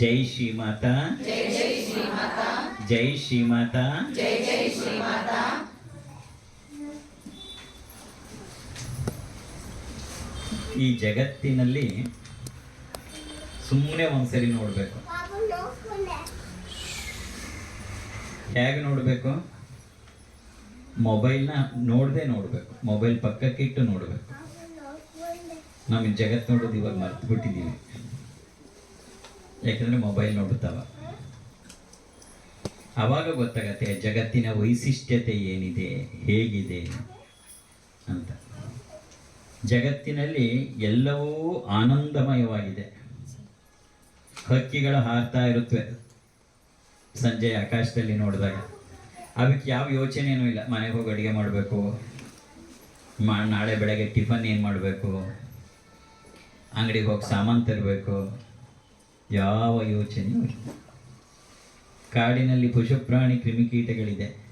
ಜೈ ಶ್ರೀ ಮಾತಾ ಜೈ ಶ್ರೀ ಮಾತಾ ಈ ಜಗತ್ತಿನಲ್ಲಿ ಸುಮ್ಮನೆ ಒಂದ್ಸರಿ ನೋಡ್ಬೇಕು. ಹೇಗೆ ನೋಡ್ಬೇಕು? ಮೊಬೈಲ್ನ ನೋಡದೆ ನೋಡ್ಬೇಕು. ಮೊಬೈಲ್ ಪಕ್ಕಕ್ಕೆ ಇಟ್ಟು ನೋಡ್ಬೇಕು. ನಾವು ಜಗತ್ತು ನೋಡೋದು ಇವಾಗ ಮರ್ತು ಬಿಟ್ಟಿದ್ದೀವಿ ಯಾಕಂದರೆ ಮೊಬೈಲ್ ನೋಡುತ್ತಾವ ಅವಾಗ ಗೊತ್ತಾಗತ್ತೆ ಜಗತ್ತಿನ ವೈಶಿಷ್ಟ್ಯತೆ ಏನಿದೆ, ಹೇಗಿದೆ ಅಂತ. ಜಗತ್ತಿನಲ್ಲಿ ಎಲ್ಲವೂ ಆನಂದಮಯವಾಗಿದೆ. ಹಕ್ಕಿಗಳು ಹಾರ್ತಾ ಇರುತ್ತವೆ ಸಂಜೆ ಆಕಾಶದಲ್ಲಿ ನೋಡಿದಾಗ. ಅದಕ್ಕೆ ಯಾವ ಯೋಚನೆಯೂ ಇಲ್ಲ. ಮನೆಗೆ ಹೋಗಿ ಅಡುಗೆ ಮಾಡಬೇಕು, ಮಾ, ನಾಳೆ ಬೆಳಗ್ಗೆ ಟಿಫನ್ ಏನು ಮಾಡಬೇಕು. ಅಂಗಡಿಗೆ ಹೋಗಿ ಸಾಮಾನು ತರಬೇಕು. ಯಾವ ಯೋಚನೆಯೂ ಇಲ್ಲ. ಕಾಡಿನಲ್ಲಿ ಪಶುಪ್ರಾಣಿ ಕ್ರಿಮಿಕೀಟಗಳಿದೆ.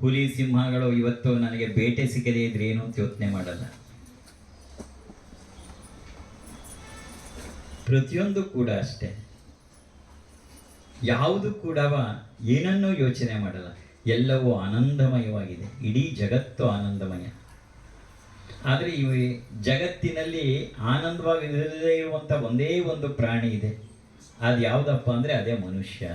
ಹುಲಿ, ಸಿಂಹಗಳು ಇವತ್ತು ನನಗೆ ಬೇಟೆ ಸಿಗದೇ ಇದ್ರೆ ಏನು ಅಂತ ಯೋಚನೆ ಮಾಡಲ್ಲ. ಪ್ರತಿಯೊಂದು ಕೂಡ ಅಷ್ಟೇ. ಯಾವುದು ಕೂಡ ಏನನ್ನೂ ಯೋಚನೆ ಮಾಡಲ್ಲ. ಎಲ್ಲವೂ ಆನಂದಮಯವಾಗಿದೆ. ಇಡೀ ಜಗತ್ತು ಆನಂದಮಯ. ಆದರೆ ಈ ಜಗತ್ತಿನಲ್ಲಿ ಆನಂದವಾಗಿ ಇರದೇ ಇರುವಂಥ ಒಂದೇ ಒಂದು ಪ್ರಾಣಿ ಇದೆ. ಅದು ಯಾವುದಪ್ಪ ಅಂದರೆ ಅದೇ ಮನುಷ್ಯ.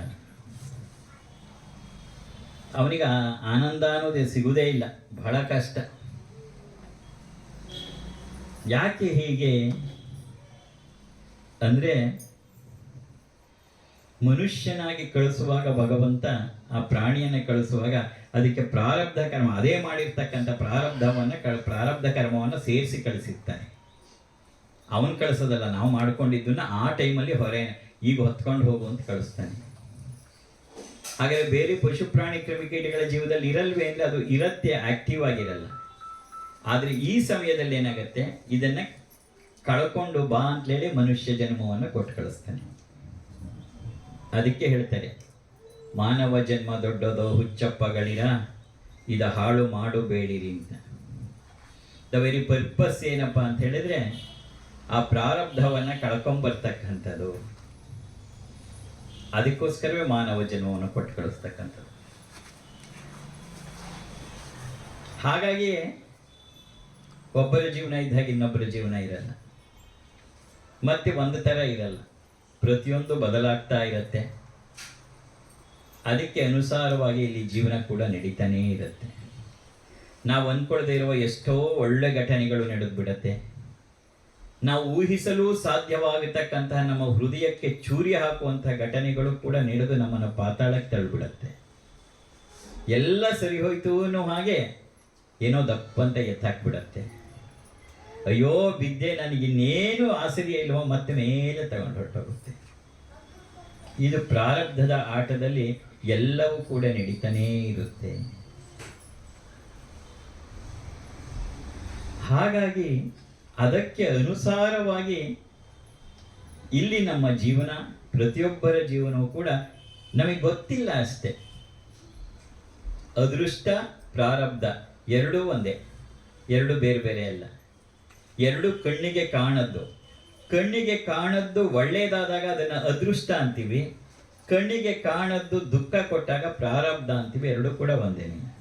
ಅವನಿಗೆ ಆನಂದ ಅನ್ನೋದೇ ಸಿಗುವುದೇ ಇಲ್ಲ. ಬಹಳ ಕಷ್ಟ. ಯಾಕೆ ಹೀಗೆ? ಅಂದರೆ ಮನುಷ್ಯನಾಗಿ ಕಳಿಸುವಾಗ ಭಗವಂತ ಆ ಪ್ರಾಣಿಯನ್ನು ಕಳಿಸುವಾಗ ಅದಕ್ಕೆ ಪ್ರಾರಬ್ಧ ಕರ್ಮ, ಅದೇ ಮಾಡಿರ್ತಕ್ಕಂಥ ಪ್ರಾರಬ್ಧವನ್ನು ಕ, ಪ್ರಾರಬ್ಧ ಕರ್ಮವನ್ನು ಸೇರಿಸಿ ಕಳಿಸಿರ್ತಾನೆ. ಅವನು ಕಳಿಸೋದಲ್ಲ, ನಾವು ಮಾಡ್ಕೊಂಡಿದ್ದನ್ನ ಆ ಟೈಮಲ್ಲಿ ಹೊರೆ, ಈಗ ಹೊತ್ಕೊಂಡು ಹೋಗು ಅಂತ ಕಳಿಸ್ತಾನೆ. ಹಾಗಾದ್ರೆ ಬೇರೆ ಪಶು ಪ್ರಾಣಿ ಕ್ರಿಮಿಕೀಟಗಳ ಜೀವದಲ್ಲಿ ಇರಲ್ವೇ ಅಂದರೆ ಅದು ಇರತ್ತೆ ಆಕ್ಟಿವ್ ಆಗಿರಲ್ಲ. ಆದರೆ ಈ ಸಮಯದಲ್ಲಿ ಏನಾಗುತ್ತೆ, ಇದನ್ನ ಕಳ್ಕೊಂಡು ಬಾ ಅಂತೇಳಿ ಮನುಷ್ಯ ಜನ್ಮವನ್ನು ಕೊಟ್ಟು ಕಳಿಸ್ತಾನೆ. ಅದಕ್ಕೆ ಹೇಳ್ತಾರೆ ಮಾನವ ಜನ್ಮ ದೊಡ್ಡದೋ ಹುಚ್ಚಪ್ಪಗಳಿರ, ಇದ ಹಾಳು ಮಾಡಬೇಡಿರಿ ಅಂತ. ದ ವೆರಿ ಪರ್ಪಸ್ ಏನಪ್ಪ ಅಂತ ಹೇಳಿದ್ರೆ, ಆ ಪ್ರಾರಬ್ಧವನ್ನ ಕಳ್ಕೊಂಬರ್ತಕ್ಕಂಥದ್ದು. ಅದಕ್ಕೋಸ್ಕರವೇ ಮಾನವ ಜನ್ಮವನ್ನು ಕೊಟ್ಟು ಕಳಿಸ್ತಕ್ಕಂಥದ್ದು ಹಾಗಾಗಿ, ಒಬ್ಬರ ಜೀವನ ಇದ್ದಾಗ ಇನ್ನೊಬ್ಬರ ಜೀವನ ಇರಲ್ಲ. ಮತ್ತೆ ಒಂದು ಥರ ಇರಲ್ಲ. ಪ್ರತಿಯೊಂದು ಬದಲಾಗ್ತಾ ಇರುತ್ತೆ. ಅದಕ್ಕೆ ಅನುಸಾರವಾಗಿ ಇಲ್ಲಿ ಜೀವನ ಕೂಡ ನಡೀತಾನೇ ಇರುತ್ತೆ. ನಾವು ಅಂದ್ಕೊಳ್ಳದೇ ಇರುವ ಎಷ್ಟೋ ಒಳ್ಳೆ ಘಟನೆಗಳು ನಡೆದ್ಬಿಡತ್ತೆ ನಾವು ಊಹಿಸಲು ಸಾಧ್ಯವಾಗತಕ್ಕಂತಹ ನಮ್ಮ ಹೃದಯಕ್ಕೆ ಚೂರಿ ಹಾಕುವಂತಹ ಘಟನೆಗಳು ಕೂಡ ನಡೆದು ನಮ್ಮನ್ನು ಪಾತಾಳಕ್ಕೆ ತಳ್ಳಿಬಿಡತ್ತೆ ಎಲ್ಲ ಸರಿ ಹೋಯ್ತು ಅನ್ನೋ ಹಾಗೆ ಏನೋ ದಪ್ಪಂತ ಎತ್ತಾಕ್ಬಿಡತ್ತೆ. ಅಯ್ಯೋ, ಬಿದ್ದೆ ನನಗಿನ್ನೇನು ಆಸರಿಯ ಇಲ್ವೋ ಮತ್ತೆ ಮೇಲೆ ತಗೊಂಡು ಹೊರಟೋಗುತ್ತೆ. ಇದು ಪ್ರಾರಬ್ಧದ ಆಟದಲ್ಲಿ ಎಲ್ಲವೂ ಕೂಡ ನಡೀತಾನೇ ಇರುತ್ತೆ. ಹಾಗಾಗಿ ಅದಕ್ಕೆ ಅನುಸಾರವಾಗಿ ಇಲ್ಲಿ ನಮ್ಮ ಜೀವನ, ಪ್ರತಿಯೊಬ್ಬರ ಜೀವನವೂ ಕೂಡ ನಮಗೆ ಗೊತ್ತಿಲ್ಲ ಅಷ್ಟೇ. ಅದೃಷ್ಟ, ಪ್ರಾರಬ್ಧ ಎರಡೂ ಒಂದೇ. ಎರಡು ಬೇರೆ ಬೇರೆ ಅಲ್ಲ. ಎರಡು ಕಣ್ಣಿಗೆ ಕಾಣದ್ದು. ಕಣ್ಣಿಗೆ ಕಾಣದ್ದು ಒಳ್ಳೆಯದಾದಾಗ ಅದನ್ನು ಅದೃಷ್ಟ ಅಂತೀವಿ. ಕಣ್ಣಿಗೆ ಕಾಣದ್ದು ದುಃಖ ಕೊಟ್ಟಾಗ ಪ್ರಾರಬ್ಧ ಅಂತೀವಿ. ಎರಡು ಕೂಡ ಒಂದೇನೆ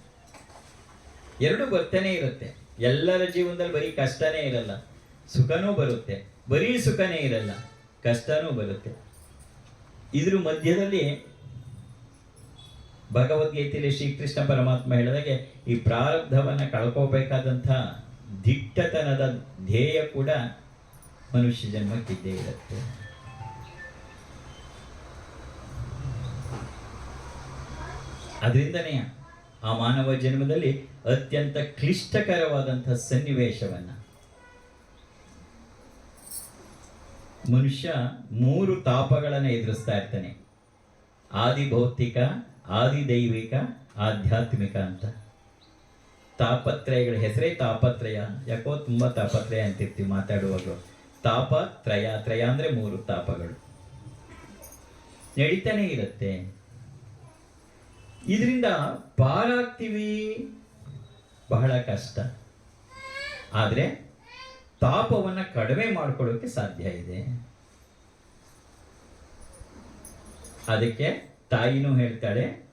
ಎರಡು ಬರ್ತಾನೆ ಇರುತ್ತೆ. ಎಲ್ಲರ ಜೀವನದಲ್ಲಿ ಬರೀ ಕಷ್ಟನೇ ಇರಲ್ಲ. ಸುಖನೂ ಬರುತ್ತೆ. ಬರೀ ಸುಖನೇ ಇರಲ್ಲ. ಕಷ್ಟನೂ ಬರುತ್ತೆ. ಇದ್ರ ಮಧ್ಯದಲ್ಲಿ ಭಗವದ್ಗೀತೆಯಲ್ಲಿ ಶ್ರೀಕೃಷ್ಣ ಪರಮಾತ್ಮ ಹೇಳಿದಾಗೆ, ಈ ಪ್ರಾರಬ್ಧವನ್ನ ಕಳ್ಕೋಬೇಕಾದಂಥ ದಿಟ್ಟತನದ ಧ್ಯೇಯ ಕೂಡ ಮನುಷ್ಯ ಜನ್ಮಕ್ಕಿದ್ದೇ ಇರುತ್ತೆ. ಅದರಿಂದನೇ ಆ ಮಾನವ ಜನ್ಮದಲ್ಲಿ ಅತ್ಯಂತ ಕ್ಲಿಷ್ಟಕರವಾದಂತಹ ಸನ್ನಿವೇಶವನ್ನ ಮನುಷ್ಯ ಮೂರು ತಾಪಗಳನ್ನು ಎದುರಿಸ್ತಾ ಇರ್ತಾನೆ. ಆದಿ ಭೌತಿಕ, ಆದಿ ದೈವಿಕ, ಆಧ್ಯಾತ್ಮಿಕ ಅಂತ. ತಾಪತ್ರಯಗಳ ಹೆಸರೇ ತಾಪತ್ರಯ. ಯಾಕೋ ತುಂಬ ತಾಪತ್ರಯ ಅಂತಿರ್ತೀವಿ ಮಾತಾಡುವಾಗ. ತಾಪತ್ರಯ ತ್ರಯ ಅಂದ್ರೆ ಮೂರು ತಾಪಗಳು. ನಡೀತಾನೆ ಇರುತ್ತೆ. ಇದರಿಂದ ಪಾರಾಗ್ತೀವಿ ಬಹಳ ಕಷ್ಟ. ಆದರೆ ತಾಪವನ್ನ ಕಡಿಮೆ ಮಾಡ್ಕೊಳ್ಳೋಕೆ ಸಾಧ್ಯ ಇದೆ. ಅದಕ್ಕೆ ತಾಯಿನೂ ಹೇಳ್ತಾಳೆ,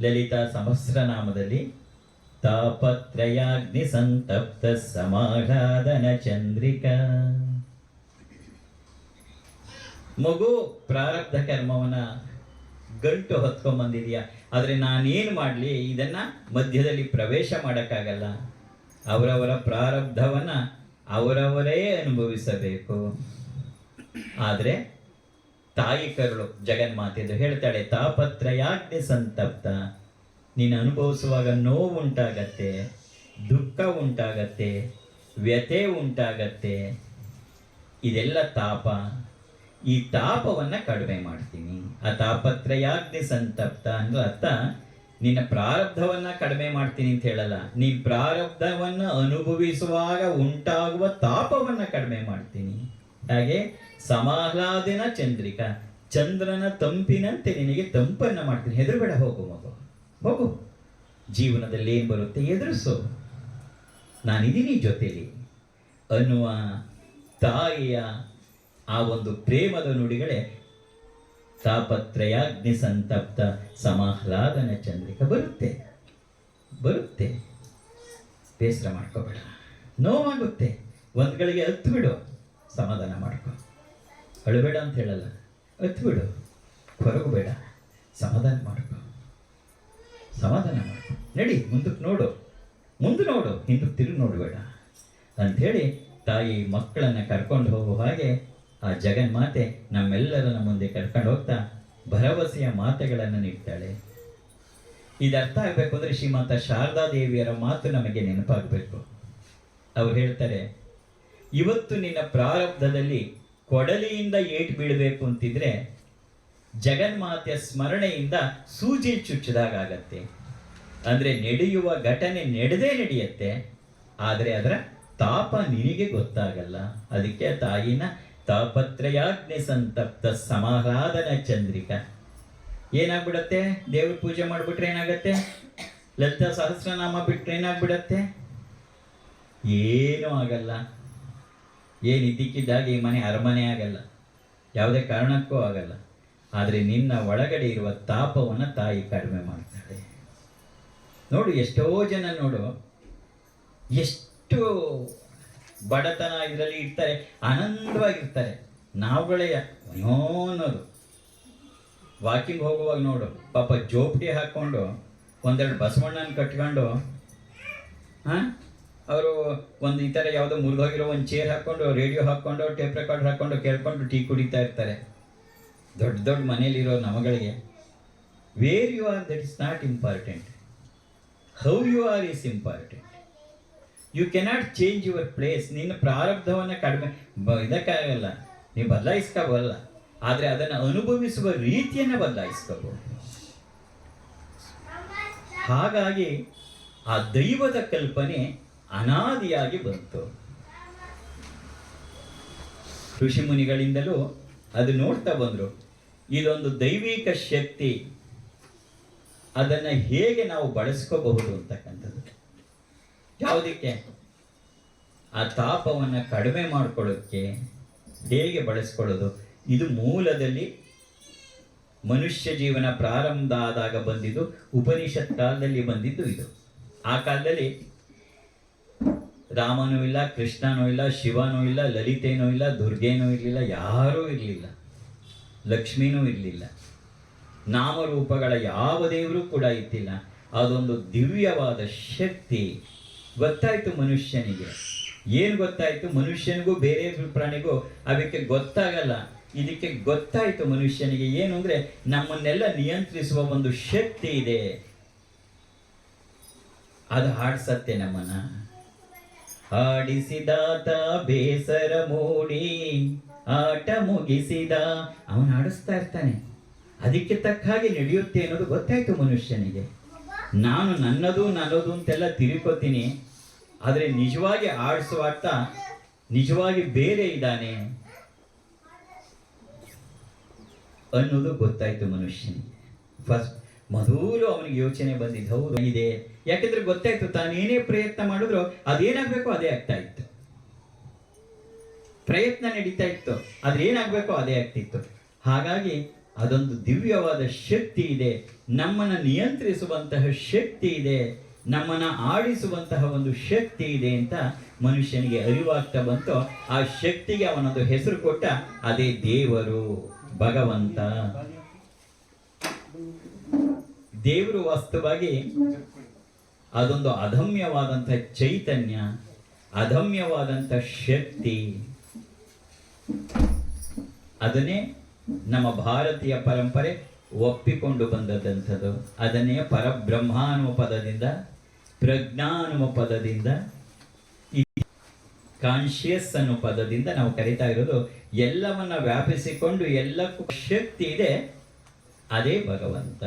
ಲಲಿತಾ ಸಹಸ್ರನಾಮದಲ್ಲಿ, ತಾಪತ್ರಯಾಗ್ನಿ ಸಂತಪ್ತ ಸಮಾಧಾನ ಚಂದ್ರಿಕ. ಮಗು ಪ್ರಾರಬ್ಧ ಕರ್ಮವನ್ನ ಗಂಟು ಹೊತ್ಕೊಂಡ್ಬಂದಿದೆಯಾ ಆದರೆ ನಾನೇನು ಮಾಡಲಿ, ಇದನ್ನು ಮಧ್ಯದಲ್ಲಿ ಪ್ರವೇಶ ಮಾಡೋಕ್ಕಾಗಲ್ಲ. ಅವರವರ ಪ್ರಾರಬ್ಧವನ್ನು ಅವರವರೇ ಅನುಭವಿಸಬೇಕು. ಆದರೆ ತಾಯಿ ಕರುಳು ಜಗನ್ಮಾತೆದು ಹೇಳ್ತಾಳೆ ತಾಪತ್ರಯಾಗ್ನಿ ಸಂತಪ್ತ. ನೀನು ಅನುಭವಿಸುವಾಗ ನೋವು ಉಂಟಾಗತ್ತೆ, ದುಃಖ ಉಂಟಾಗತ್ತೆ, ವ್ಯಥೆ ಉಂಟಾಗತ್ತೆ. ಇದೆಲ್ಲ ತಾಪ. ಈ ತಾಪವನ್ನ ಕಡಿಮೆ ಮಾಡ್ತೀನಿ. ಆ ತಾಪತ್ರಯಾಗ್ನಿ ಸಂತಪ್ತ ಅಂದ್ರೆ ಅರ್ಥ, ನಿನ್ನ ಪ್ರಾರಬ್ಧವನ್ನ ಕಡಿಮೆ ಮಾಡ್ತೀನಿ ಅಂತ ಹೇಳಲ್ಲ. ನೀನ್ ಪ್ರಾರಬ್ಧವನ್ನ ಅನುಭವಿಸುವಾಗ ಉಂಟಾಗುವ ತಾಪವನ್ನ ಕಡಿಮೆ ಮಾಡ್ತೀನಿ. ಹಾಗೆ ಸಮಾಹ್ಲಾದಿನ ಚಂದ್ರಿಕ, ಚಂದ್ರನ ತಂಪಿನಂತೆ ನಿನಗೆ ತಂಪನ್ನ ಮಾಡ್ತೀನಿ. ಹೆದರುಬೇಡ, ಹೋಗು ಮಗು, ಹೋಗು. ಜೀವನದಲ್ಲಿ ಏನು ಬರುತ್ತೆ? ಎದುರಿಸು. ನಾನಿದ್ದೀನಿ ಜೊತೆಲಿ. ಅನ್ನುವ ತಾಯಿಯ ಆ ಒಂದು ಪ್ರೇಮದ ನುಡಿಗಳೇ ತಾಪತ್ರಯಾಗ್ನಿ ಸಂತಪ್ತ ಸಮಾಹ್ಲಾದನ ಚಂದ್ರಿಕ. ಬರುತ್ತೆ ಬರುತ್ತೆ. ಬೇಸರ ಮಾಡ್ಕೋಬೇಡ. ನೋವಾಗುತ್ತೆ ಒಂದು ಗಳಿಗೆ ಬಿಡು. ಸಮಾಧಾನ ಮಾಡ್ಕೊ. ಅಳಬೇಡ ಅಂತ ಹೇಳಲ್ಲ. ಹತ್ತು ಬಿಡು. ಹೊರಗಬೇಡ ಸಮಾಧಾನ ಮಾಡ್ಕೊ. ಸಮಾಧಾನ ಮಾಡ್ಕೊ. ನಡಿ, ಮುಂದಕ್ಕೆ ನೋಡು. ಮುಂದೆ ನೋಡು. ಹಿಂದಕ್ಕೆ ತಿರುಗಿ ನೋಡಬೇಡ. ಅಂಥೇಳಿ ತಾಯಿ ಮಕ್ಕಳನ್ನು ಕರ್ಕೊಂಡು ಹೋಗುವ ಹಾಗೆ ಆ ಜಗನ್ಮಾತೆ ನಮ್ಮೆಲ್ಲರನ್ನ ಮುಂದೆ ಕರ್ಕೊಂಡು ಹೋಗ್ತಾ ಭರವಸೆಯ ಮಾತುಗಳನ್ನು ನೀಡ್ತಾಳೆ. ಇದು ಅರ್ಥ ಆಗಬೇಕು ಅಂದ್ರೆ ಶ್ರೀಮಾತ ಶಾರದಾ ದೇವಿಯರ ಮಾತು ನಮಗೆ ನೆನಪಾಗಬೇಕು. ಅವ್ರು ಹೇಳ್ತಾರೆ, ಇವತ್ತು ನಿನ್ನ ಪ್ರಾರಬ್ಧದಲ್ಲಿ ಕೊಡಲಿಯಿಂದ ಏಟು ಬೀಳಬೇಕು ಅಂತಿದ್ರೆ ಜಗನ್ಮಾತೆಯ ಸ್ಮರಣೆಯಿಂದ ಸೂಜಿ ಚುಚ್ಚಿದಾಗ ಆಗತ್ತೆ ಅಂದ್ರೆ ನಡೆಯುವ ಘಟನೆ ನಡೆದೇ ನಡೆಯುತ್ತೆ. ಆದರೆ ಅದರ ತಾಪ ನಿನಗೆ ಗೊತ್ತಾಗಲ್ಲ. ಅದಕ್ಕೆ ತಾಯಿನ ತಾಪತ್ರಯಾಗ್ನಿ ಸಂತಪ್ತ ಸಮಾಹ್ಲಾದನ ಚಂದ್ರಿಕಾ. ಏನಾಗ್ಬಿಡತ್ತೆ? ದೇವ್ರ ಪೂಜೆ ಮಾಡಿಬಿಟ್ರೆ ಏನಾಗತ್ತೆ? ಲಲಿತಾ ಸಹಸ್ರನಾಮ ಬಿಟ್ರೆ ಏನಾಗ್ಬಿಡತ್ತೆ? ಏನೂ ಆಗಲ್ಲ. ಏನು ಇದ್ದಕ್ಕಿದ್ದಾಗ ಈ ಮನೆ ಅರಮನೆ ಆಗಲ್ಲ. ಯಾವುದೇ ಕಾರಣಕ್ಕೂ ಆಗಲ್ಲ. ಆದರೆ ನಿನ್ನ ಒಳಗಡೆ ಇರುವ ತಾಪವನ್ನು ತಾಯಿ ಕಡಿಮೆ ಮಾಡ್ತಾಳೆ. ನೋಡು, ಎಷ್ಟೋ ಜನ ನೋಡು, ಎಷ್ಟು ಬಡತನ ಇದರಲ್ಲಿ ಇರ್ತಾರೆ ಆನಂದವಾಗಿರ್ತಾರೆ. ನಾವುಗಳೇ ಅನ್ನೋದು. ವಾಕಿಂಗ್ ಹೋಗುವಾಗ ನೋಡು, ಪಾಪ ಜೋಪಡಿ ಹಾಕ್ಕೊಂಡು ಒಂದೆರಡು ಬಸವಣ್ಣನ ಕಟ್ಕೊಂಡು, ಹಾಂ? ಅವರು ಒಂದು ಈ ಥರ ಯಾವುದೋ ಮುರಿದೋಗಿರೋ ಒಂದು ಚೇರ್ ಹಾಕ್ಕೊಂಡು ರೇಡಿಯೋ ಹಾಕ್ಕೊಂಡು ಟೇಪ್ ರೆಕಾರ್ಡ್ ಹಾಕ್ಕೊಂಡು ಕೇಳ್ಕೊಂಡು ಟೀ ಕುಡಿತಾ ಇರ್ತಾರೆ. ದೊಡ್ಡ ದೊಡ್ಡ ಮನೇಲಿರೋ ನಮಗಳಿಗೆ where you are that is not important how you are is important you cannot change your place ನಿನ್ನ ಪ್ರಾರಬ್ಧವನ್ನು ಕಡಿಮೆ ಇದಕ್ಕಾಗಲ್ಲ. ನೀವು ಬದಲಾಯಿಸ್ಕೋಬಲ್ಲ ಆದರೆ ಅದನ್ನು ಅನುಭವಿಸುವ ರೀತಿಯನ್ನು ಬದಲಾಯಿಸ್ಕೋಬಹುದು ಹಾಗಾಗಿ ಆ ದೈವದ ಕಲ್ಪನೆ ಅನಾದಿಯಾಗಿ ಬಂತು. ಋಷಿ ಮುನಿಗಳಿಂದಲೂ ಅದು ನೋಡ್ತಾ ಬಂದರು. ಇದೊಂದು ದೈವಿಕ ಶಕ್ತಿ. ಅದನ್ನು ಹೇಗೆ ನಾವು ಬಳಸ್ಕೋಬಹುದು ಅಂತಕ್ಕಂಥದ್ದು ಯಾವುದಕ್ಕೆ? ಆ ತಾಪವನ್ನ ಕಡಿಮೆ ಮಾಡ್ಕೊಳ್ಳೋಕ್ಕೆ ಹೇಗೆ ಬಳಸ್ಕೊಳ್ಳೋದು. ಇದು ಮೂಲದಲ್ಲಿ ಮನುಷ್ಯ ಜೀವನ ಪ್ರಾರಂಭ ಆದಾಗ ಬಂದಿದ್ದು, ಉಪನಿಷತ್ ಕಾಲದಲ್ಲಿ ಬಂದಿದ್ದು ಇದು. ಆ ಕಾಲದಲ್ಲಿ ರಾಮನೂ ಇಲ್ಲ, ಕೃಷ್ಣನೂ ಇಲ್ಲ, ಶಿವನೂ ಇಲ್ಲ, ಲಲಿತೇನೂ ಇಲ್ಲ, ದುರ್ಗೇನೂ ಇರಲಿಲ್ಲ, ಯಾರೂ ಇರಲಿಲ್ಲ. ಲಕ್ಷ್ಮೀನೂ ಇರಲಿಲ್ಲ. ನಾಮರೂಪಗಳ ಯಾವ ದೇವರೂ ಕೂಡ ಇತ್ತಿಲ್ಲ ಅದೊಂದು ದಿವ್ಯವಾದ ಶಕ್ತಿ. ಗೊತ್ತಾಯ್ತು ಮನುಷ್ಯನಿಗೆ. ಏನು ಗೊತ್ತಾಯ್ತು? ಮನುಷ್ಯನಿಗೂ, ಬೇರೆ ಪ್ರಾಣಿಗೂ ಅದಕ್ಕೆ ಗೊತ್ತಾಗಲ್ಲ. ಇದಕ್ಕೆ ಗೊತ್ತಾಯ್ತು ಮನುಷ್ಯನಿಗೆ ಏನು ಅಂದ್ರೆ ನಮ್ಮನ್ನೆಲ್ಲ ನಿಯಂತ್ರಿಸುವ ಒಂದು ಶಕ್ತಿ ಇದೆ. ಅದು ಹಾಡ್ಸತ್ತೆ ನಮ್ಮನ್ನ. ಆಡಿಸಿದಾತ ಬೇಸರ ಮೂಡಿ, ಆಟ ಮುಗಿಸಿದ, ಅವನು ಆಡಿಸ್ತಾ ಇರ್ತಾನೆ. ಅದಕ್ಕೆ ತಕ್ಕ ಹಾಗೆ ನಡೆಯುತ್ತೆ ಅನ್ನೋದು ಗೊತ್ತಾಯ್ತು ಮನುಷ್ಯನಿಗೆ. ನಾನು ನನ್ನದು ನನ್ನದು ಅಂತೆಲ್ಲ ತಿರುಕೋತೀನಿ ಆದರೆ ನಿಜವಾಗಿ ಆಡಿಸುವಾಟ ನಿಜವಾಗಿ ಬೇರೆ ಇದ್ದಾನೆ ಅನ್ನೋದು ಗೊತ್ತಾಯ್ತು ಮನುಷ್ಯನಿಗೆ. ಫಸ್ಟ್ ಮೊದಲು ಅವನಿಗೆ ಯೋಚನೆ ಬಂದಿದ್ದು, ಹೌದು ಇದೆ ಯಾಕಂದ್ರೆ ಗೊತ್ತಾಯ್ತು ತಾನೇನೇ ಪ್ರಯತ್ನ ಮಾಡಿದ್ರು ಅದೇನಾಗಬೇಕು ಅದೇ ಆಗ್ತಾ ಇತ್ತು. ಪ್ರಯತ್ನ ನಡೀತಾ ಇತ್ತು, ಆದ್ರೆ ಏನಾಗಬೇಕೋ ಅದೇ ಆಗ್ತಿತ್ತು ಹಾಗಾಗಿ ಅದೊಂದು ದಿವ್ಯವಾದ ಶಕ್ತಿ ಇದೆ, ನಮ್ಮನ್ನು ನಿಯಂತ್ರಿಸುವಂತಹ ಶಕ್ತಿ ಇದೆ. ನಮ್ಮನ್ನ ಆಡಿಸುವಂತಹ ಒಂದು ಶಕ್ತಿ ಇದೆ ಅಂತ ಮನುಷ್ಯನಿಗೆ ಅರಿವಾಗ್ತಾ ಬಂತು. ಆ ಶಕ್ತಿಗೆ ಅವನೊಂದು ಹೆಸರು ಕೊಟ್ಟ ಅದೇ ದೇವರು, ಭಗವಂತ. ದೇವರು ವಾಸ್ತವಾಗಿ ಅದೊಂದು ಅಧಮ್ಯವಾದಂಥ ಚೈತನ್ಯ, ಅಧಮ್ಯವಾದಂಥ ಶಕ್ತಿ. ಅದನ್ನೇ ನಮ್ಮ ಭಾರತೀಯ ಪರಂಪರೆ ಒಪ್ಪಿಕೊಂಡು ಬಂದದಂಥದ್ದು ಅದನ್ನೇ ಪರಬ್ರಹ್ಮ ಅನ್ನುವ ಪದದಿಂದ ಪ್ರಜ್ಞಾನುವ ಪದದಿಂದ ಕಾನ್ಶಿಯಸ್ ಅನ್ನೋ ಪದದಿಂದ ನಾವು ಕರಿತಾ ಇರೋದು. ಎಲ್ಲವನ್ನ ವ್ಯಾಪಿಸಿಕೊಂಡು ಎಲ್ಲಕ್ಕೂ ಶಕ್ತಿ ಇದೆ. ಅದೇ ಭಗವಂತ.